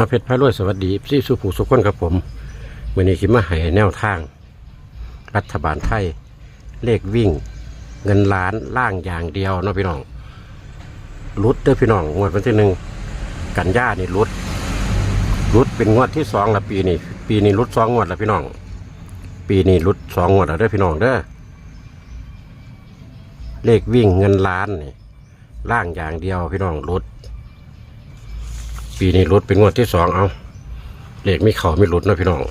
อาเพชรพระรวยสวัสดีพี่สุภูสุขคนครับผมวันนี้คิดมาให้แนวทาง รัฐบาลไทย เลขวิ่ง เงินล้านล่างอย่างเดียวเนาะพี่น้องรุดเด้อพี่น้องงวดวันที่หนึ่งกันย่านี่รุดรุดเป็นงวดที่สองละปีนี้ปีนี้รุดสองงวดละพี่น้อง ปีนี้รุดสองงวดแล้วเด้อพี่น้องเด้อเลขวิ่งเงินล้านนี่ล่างอย่างเดียวพี่น้องรุด ปีนี้รุดเป็นงวดที่สองเอาเลขไม่เข่าไม่หลุดนะพี่น้อง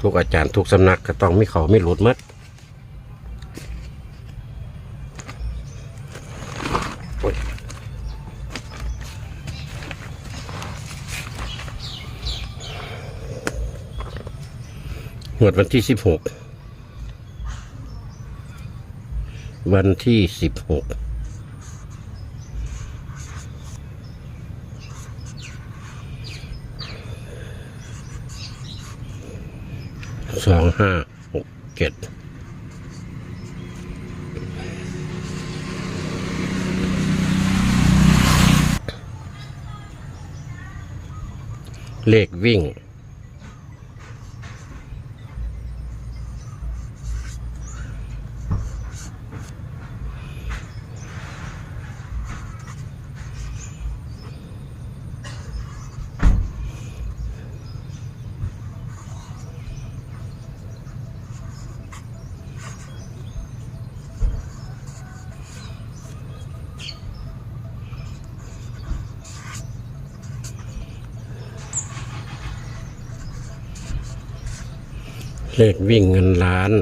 ทุกอาจารย์ทุกสำนักก็ต้องไม่เข่าไม่หลุดมัดโอ้งวดวันที่สิบหก วันที่สิบหก สองห้าหกเจ็ดเลขวิ่ง เลขวิ่งเงินล้าน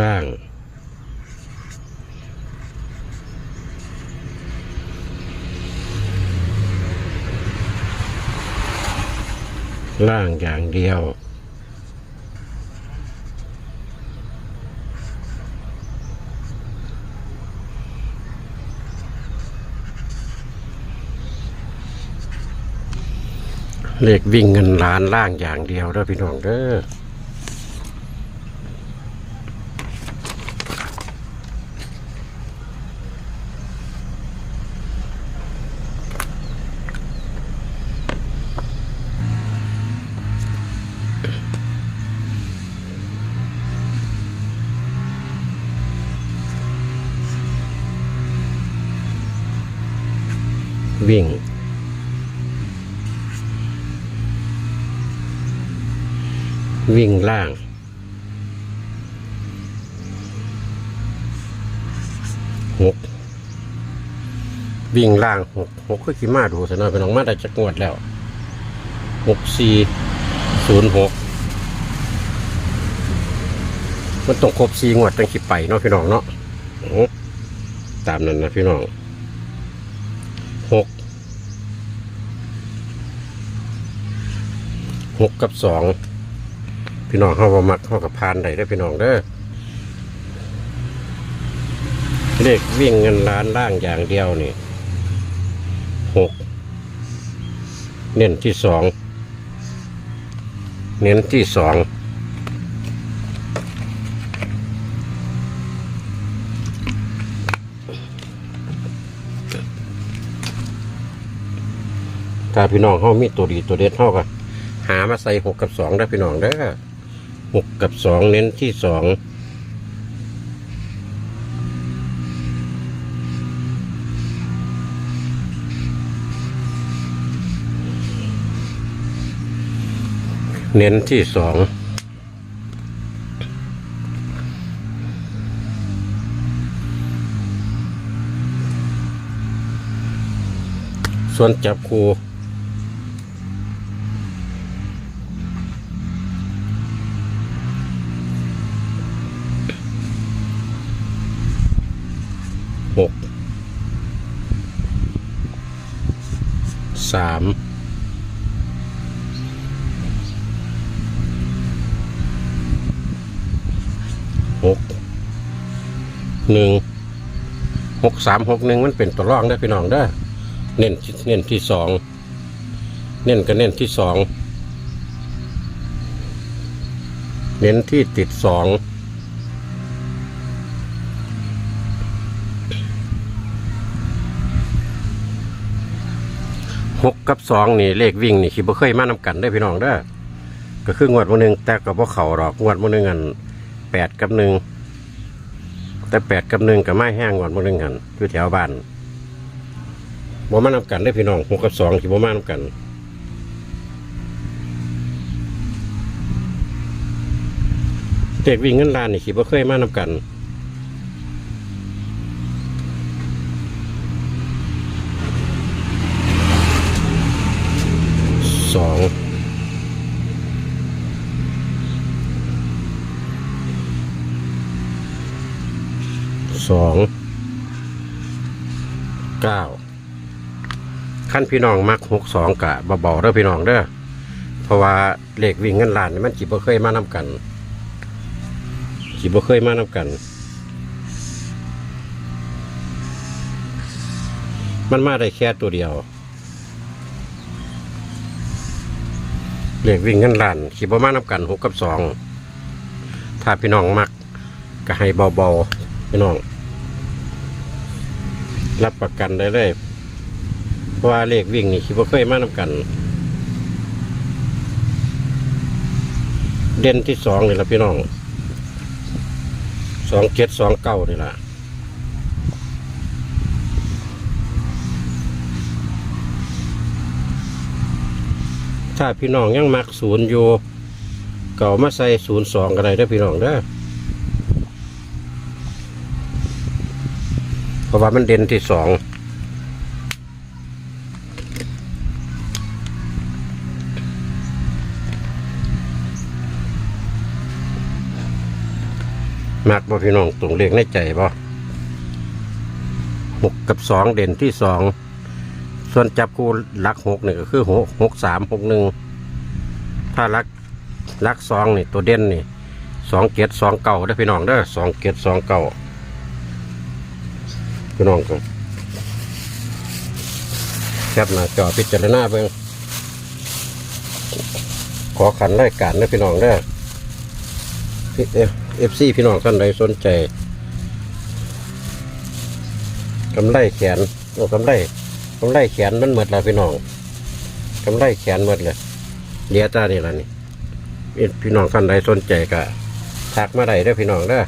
ล่าง ล่างอย่างเดียว เลขวิ่งเงินล้านล่างอย่างเดียวเด้อพี่น้องเด้อวิ่ง วิ่งล่าง หก วิ่งล่างหกหกคือขีมาดูสนอยเป็นของมาได้จักงวดแล้วหกสี่ศูนย์หกมันต้องครบสี่งวดตั้งขีไปเนาะพี่น้องเนาะโอ้ตามนั้นนะพี่น้องหกหกกับสอง พี่น้องเข้ามามักเข้ากับพานได้ได้พี่น้องเด้อเลขวิ่งเงินล้านล่างอย่างเดียวนี่หกเน้นที่สองเน้นที่สองถ้าพี่น้องเขามีตัวดีตัวเด็ดเท่ากันหามาใส่หกกับสองได้พี่น้องเด้อ หกกับสองเน้นที่สองเน้นที่สองส่วนจับค หกสามหกหนึ่งหกสามหกหนึ่งมันเป็นตัวร่องได้อพี่น้องเด้เน้นเน้นที่สองเน้นก็เน้นที่สองเน้นที่ติดสอง หกกับสองนี่เลขวิ่งนี่คิดบ่เคยมานำกันได้พี่น้องเด้อก็คืองวดวันหนึ่งแต่ก็บ่เข่าหรอกงวดวันหนึ่งอันแปดกับหนึ่งแต่แปดกับหนึ่งก็ไม่แห้งงวดวันหนึ่งกันอยู่แถวบ้านบ่มานำกันได้พี่น้องหกกับสองคิดบ่มานำกันเด็กวิ่งเงินล้านนี่คิดว่เคยมานำกัน สอง สองเก้าขั้นพี่น้องมักหกสองกะเบาๆเด้อพี่น้องเด้อเพราะว่าเลขวิ่งเงินล้านนี่มันจิบ่เคยมานำกันสิบ่เคยมานำกัน มันมาได้แค่ตัวเดียวเลขวิ่งเงินล้านสิบ่มานำกันหกกับสองถ้าพี่น้องมักก็ให้เบาๆพี่น้อง รับประกันได้เลยเพราะว่าเลขวิ่งนี่สิบ่เคยมานำกัน เด่นที่สองนี่ละพี่น้องสองเจ็ดสองเก้านี่แหละถ้าพี่น้องยังมักศูนย์อยู่เก่ามาใส่ศูนย์สองกันได้เด้พี่น้องเด้อเพ ราะว่ามันเด่นที่สองมักบ่พี่น้องตรงเลขในใจบ่หกกับสองเด่นที่สองส่วนจับคู่หลักหกนี่ก็คือหกหกสามหกหนึ่งถ้าหลักหลักสองนี่ตัวเด่นนี่สองเกียรสองเก่าได้พี่น้องเด้อสองเกียรสองเก่า พี่น้องก็แคปหน้าจอพิจารณาเบิ่งขอขันรายการนะพี่น้องเด้อเอฟซีพี่น้องท่านใดสนใจกำไรแขนโอ้กำไรกำไรแขนมันหมดแล้วพี่น้องกำไรแขนหมดเลยเดียตานี่ละนี่พี่น้องท่านใดสนใจก็ทักมาได้เด้อพี่น้องเด้อ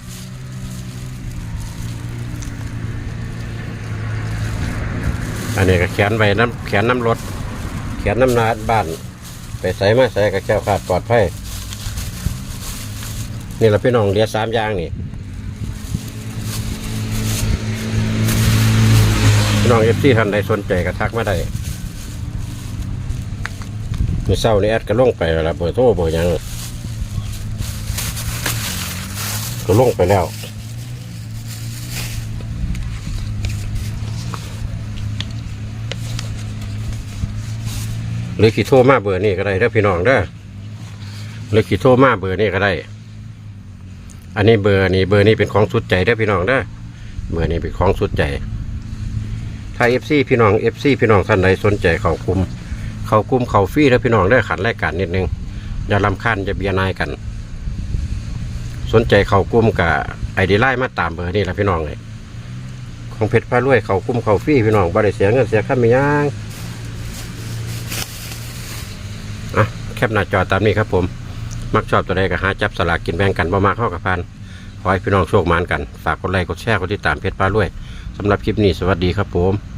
อันนี้ก็แขนไว้น้ำแขนน้ำรถ แขนน้ำนาบ้าน ไปใส่มาใส่กับแก้วขาดปลอดภัยนี่ละพี่น้องเดียวสามอย่างนี่พี่น้องเอฟซีท่านใดสนใจก็ทักมาได้มีเศร้านี่แอดก็ลงไปแล้วเบอร์โทรเบอร์ยังก็ลงไปแล้ว หรือขีโทรมาเบอร์นี่ก็ได้เด้อพี่น้องเด้อหรือขีโทรมาเบอร์นี่ก็ได้ อันนี้เบอร์นี่เบอร์นี่เป็นของสุดใจเด้อพี่น้องเด้อเบอร์นี่เป็นของสุดใจถ้าเอฟซีพี่น้องเอฟซีพี่น้องท่านใดสนใจเขาคุม เขาคุมเขาฟรีแล้วพี่น้องได้ขันแรายการนิดนึงอย่าลำคันจะเบียร์นายกัน สนใจเขาคุมกับไอเดีไล่มาตามเบอร์นี่แหละพี่น้องเลยของเพชรพารวยเขาคุมเขาฟรีพี่น้องบริเสียเงินเสียค่าไม่ย่างอะ แคปหน้าจอตามนี้ครับผม มักชอบตัวใดก็หาจับสลากกินแบ่งกันบ่มาเข้ากับพันขอให้พี่น้องโชคมานกัน ฝากกดไลค์กดแชร์กดติดตามเพจป้ารวยสำหรับคลิปนี้สวัสดีครับผม